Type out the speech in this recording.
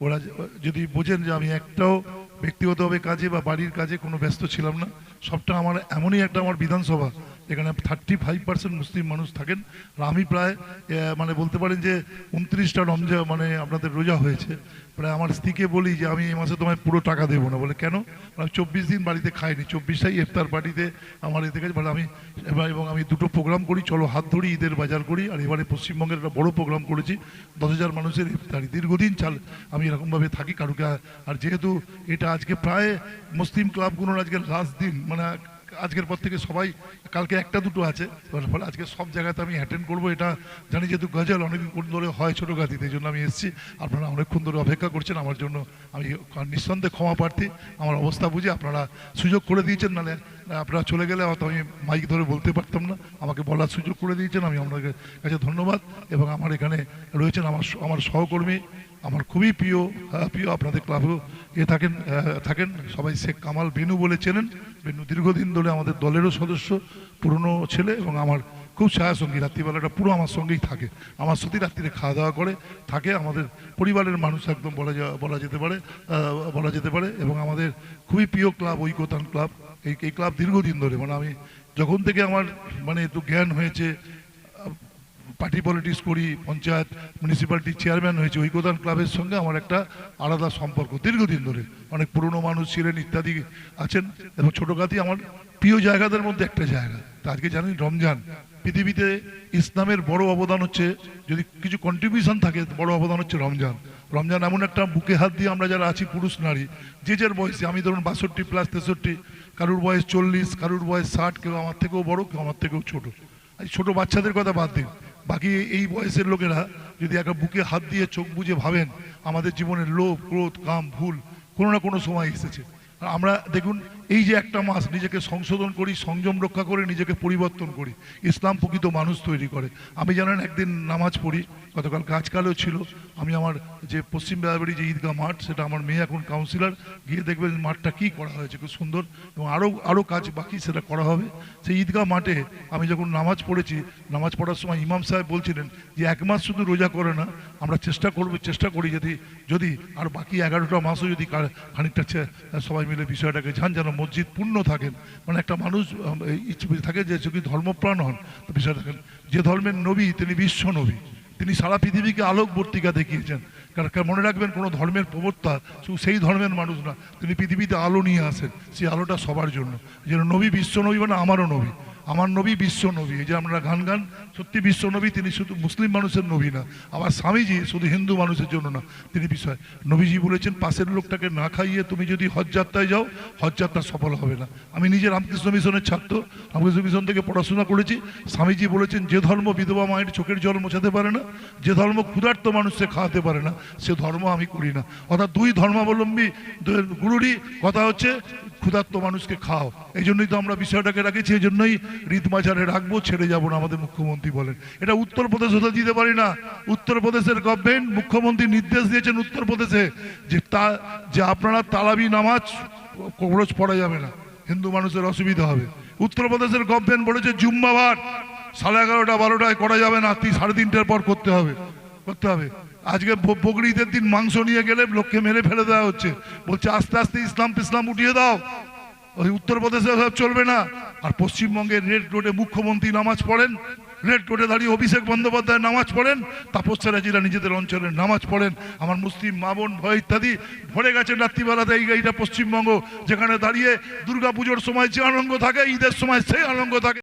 ওরা যদি বোঝেন যে আমি একটাও ব্যক্তিগতভাবে কাজে বা বাড়ির কাজে কোনো ব্যস্ত ছিলাম না, সবটা আমার, এমনই একটা আমার বিধানসভা। এখানে থার্টি ফাইভ পার্সেন্ট মুসলিম মানুষ থাকেন। আর আমি প্রায় মানে বলতে পারেন যে উনত্রিশটা রমজা মানে আপনাদের রোজা হয়েছে। প্রায় আমার স্ত্রীকে বলি যে, আমি এই মাসে তোমায় পুরো টাকা দেবো না। বলে, কেন? আমি চব্বিশ দিন বাড়িতে খাইনি। চব্বিশটাই ইফতার পার্টিতে আমার এতে কাছে, বলে, আমি, এবার এবং আমি দুটো প্রোগ্রাম করি। চলো হাত ধরি, ঈদের বাজার করি। আর এবারে পশ্চিমবঙ্গের একটা বড় প্রোগ্রাম করেছি, দশ হাজার মানুষের ইফতারি। দীর্ঘদিন চাল, আমি এরকমভাবে থাকি কারুকে আর যেহেতু এটা আজকে প্রায় মুসলিম ক্লাবগুলোর আজকে লাস্ট দিন মানে আজকের পর থেকে সবাই, কালকে একটা দুটো আছে। ফলে আজকে সব জায়গাতে আমি অ্যাটেন্ড করব, এটা জানি যেহেতু গজল অনেকক্ষণ ধরে হয় ছোটো গাতিতে এই জন্য আমি এসেছি। আপনারা অনেকক্ষণ ধরে অপেক্ষা করছেন, আমার জন্য আমি নিঃসন্দেহে ক্ষমা প্রার্থী। আমার অবস্থা বুঝে আপনারা সুযোগ করে দিয়েছেন, নাহলে আপনারা চলে গেলে হয়তো আমি মাইক ধরে বলতে পারতাম না। আমাকে বলার সুযোগ করে দিয়েছেন, আমি আপনাদের কাছে ধন্যবাদ। এবং আমার এখানে রয়েছেন আমার আমার সহকর্মী, আমার খুবই প্রিয় প্রিয় আপনাদের ক্লাবেও এ থাকেন থাকেন। সবাই শেখ কামাল বেনু বলে চেনেন। বেনু দীর্ঘদিন ধরে আমাদের দলেরও সদস্য, পুরনো ছেলে এবং আমার খুব ছায়াসঙ্গী। রাত্রিবেলাটা পুরো আমার সঙ্গেই থাকে। আমার সাথেই রাত্রিরে খাওয়া দাওয়া করে, থাকে। আমাদের পরিবারের মানুষ একদম বলা বলা যেতে পারে বলা যেতে পারে এবং আমাদের খুবই প্রিয় ক্লাব ঐকতান ক্লাব। এই ক্লাব দীর্ঘদিন ধরে। মানে আমি যখন থেকে আমার মানে একটু জ্ঞান হয়েছে পার্টি পলিটিক্স করি, পঞ্চায়েত মিউনিসিপ্যালিটি চেয়ারম্যান হয়েছে ঐকতান ক্লাবের সঙ্গে আমার একটা আলাদা সম্পর্ক। দীর্ঘদিন ধরে অনেক পুরনো মানুষ ছিলেন, ইত্যাদি আছেন, এবং ছোটোখাতি আমার প্রিয় জায়গাদের মধ্যে একটা জায়গা। তা আজকে জানি রমজান। পৃথিবীতে ইসলামের বড় অবদান হচ্ছে, যদি কিছু কন্ট্রিবিউশন থাকে, বড় অবদান হচ্ছে রমজান। রমজান এমন একটা বুকে হাত দিয়ে আমরা যারা আছি, পুরুষ, নারী, যে যার বয়সে, আমি ধরুন বাষট্টি প্লাস তেষট্টি, কারুর বয়স চল্লিশ, কারুর বয়স ষাট, কেউ আমার থেকেও বড়, কেউ আমার থেকেও ছোট। ছোট বাচ্চাদের কথা বাদ দিন। বাকি এই বয়সের লোকেরা যদি একটা বুকে হাত দিয়ে চোখ বুঝে ভাবেন, আমাদের জীবনের লোভ, ক্রোধ, কাম, ভুল কোনো না কোনো সময় এসেছে। আমরা দেখুন এই যে একটা মাস নিজেকে সংশোধন করি, সংযম রক্ষা করে নিজেকে পরিবর্তন করি, ইসলাম প্রকৃত মানুষ তৈরি করে। আমি জানেন একদিন নামাজ পড়ি, গতকাল কাজকালেও ছিল, আমি আমার যে পশ্চিম বেলাবাড়ি যে ঈদগাহ মাঠ, সেটা আমার মেয়ে এখন কাউন্সিলর গিয়ে দেখবেন মাঠটা কি করা হয়েছে, খুব সুন্দর, এবং আরও আরও কাজ বাকি সেটা করা হবে। সেই ঈদগাহ মাঠে আমি যখন নামাজ পড়েছি, নামাজ পড়ার সময় ইমাম সাহেব বলছিলেন যে, এক মাস শুধু রোজা করে না, আমরা চেষ্টা করব, চেষ্টা করি যদি যদি আর বাকি এগারোটা মাসও যদি খানিকটা সবাই মিলে বিষয়টাকে যেন মসজিদ পূর্ণ থাকেন মানে একটা মানুষ থাকে যে যদি ধর্মপ্রাণ হন বিষয় থাকেন যে ধর্মের নবী তিনি বিশ্ব নবী, তিনি সারা পৃথিবীকে আলোকবর্তিকা দেখিয়েছেন, কারণ কারণ মনে রাখবেন কোনো ধর্মের প্রবর্তা শুধু সেই ধর্মের মানুষ না, তিনি পৃথিবীতে আলো নিয়ে আসেন, সেই আলোটা সবার জন্য, যেন নবী বিশ্ব নবী মানে আমারও নবী। আমার নবী বিশ্ব নবী, এই যে আমরা গান গান, সত্যি বিশ্ব নবী, তিনি শুধু মুসলিম মানুষের নবী না আবার স্বামীজি শুধু হিন্দু মানুষের জন্য না, তিনি বিষয় নবীজি বলেছেন, পাশের লোকটাকে না খাইয়ে তুমি যদি হজ যাত্রায় যাও, হজ যাত্রা সফল হবে না। আমি নিজে রামকৃষ্ণ মিশনের ছাত্র, রামকৃষ্ণ মিশন থেকে পড়াশোনা করেছি। স্বামীজি বলেছেন, যে ধর্ম বিধবা মায়ের চোখের জল মোছাতে পারে না, যে ধর্ম ক্ষুধার্ত মানুষকে খাওয়াতে পারে না, সে ধর্ম আমি করি না। অর্থাৎ দুই ধর্মাবলম্বী গুরুরই কথা হচ্ছে, ক্ষুধার্ত মানুষকে খাও। এই জন্যই তো আমরা বিষয়টাকে রাখেছি, এই জন্যই রীত রাখব, ছেড়ে যাব না, আমাদের মুখ্যমন্ত্রী বলেন। এটা উত্তরপ্রদেশ হতে দিতে পারি না। উত্তরপ্রদেশের গভর্নমেন্ট মুখ্যমন্ত্রী নির্দেশ দিয়েছেন উত্তরপ্রদেশে যে তা, যে আপনারা তালাবি নামাজ খরচ পড়া যাবে না। হিন্দু মানুষের অসুবিধা হবে। উত্তরপ্রদেশের গভর্নমেন্ট বলেছে, জুম্মাবার সাড়ে এগারোটা, বারোটায় করা যাবে না, তিন, সাড়ে তিনটার পর করতে হবে করতে হবে। আজকে বকরি ঈদের দিন মাংস নিয়ে গেলে লোককে মেরে ফেলে দেওয়া হচ্ছে। বলছে, আস্তে আস্তে ইসলাম ইসলাম উঠিয়ে দাও। ওই উত্তরপ্রদেশে চলবে না। আর পশ্চিমবঙ্গের রেড রোডে মুখ্যমন্ত্রী নামাজ পড়েন, রেড রোডে দাঁড়িয়ে অভিষেক বন্দ্যোপাধ্যায় নামাজ পড়েন তাপস জিরা নিজেদের অঞ্চলের নামাজ পড়েন। আমার মুসলিম মা বোন ভয় ইত্যাদি ভরে গেছে রাত্রিবেলাতে এই এইটা পশ্চিমবঙ্গ, যেখানে দাঁড়িয়ে দুর্গা পুজোর সময় যে আনন্দ থাকে, ঈদের সময় সেই আনন্দ থাকে।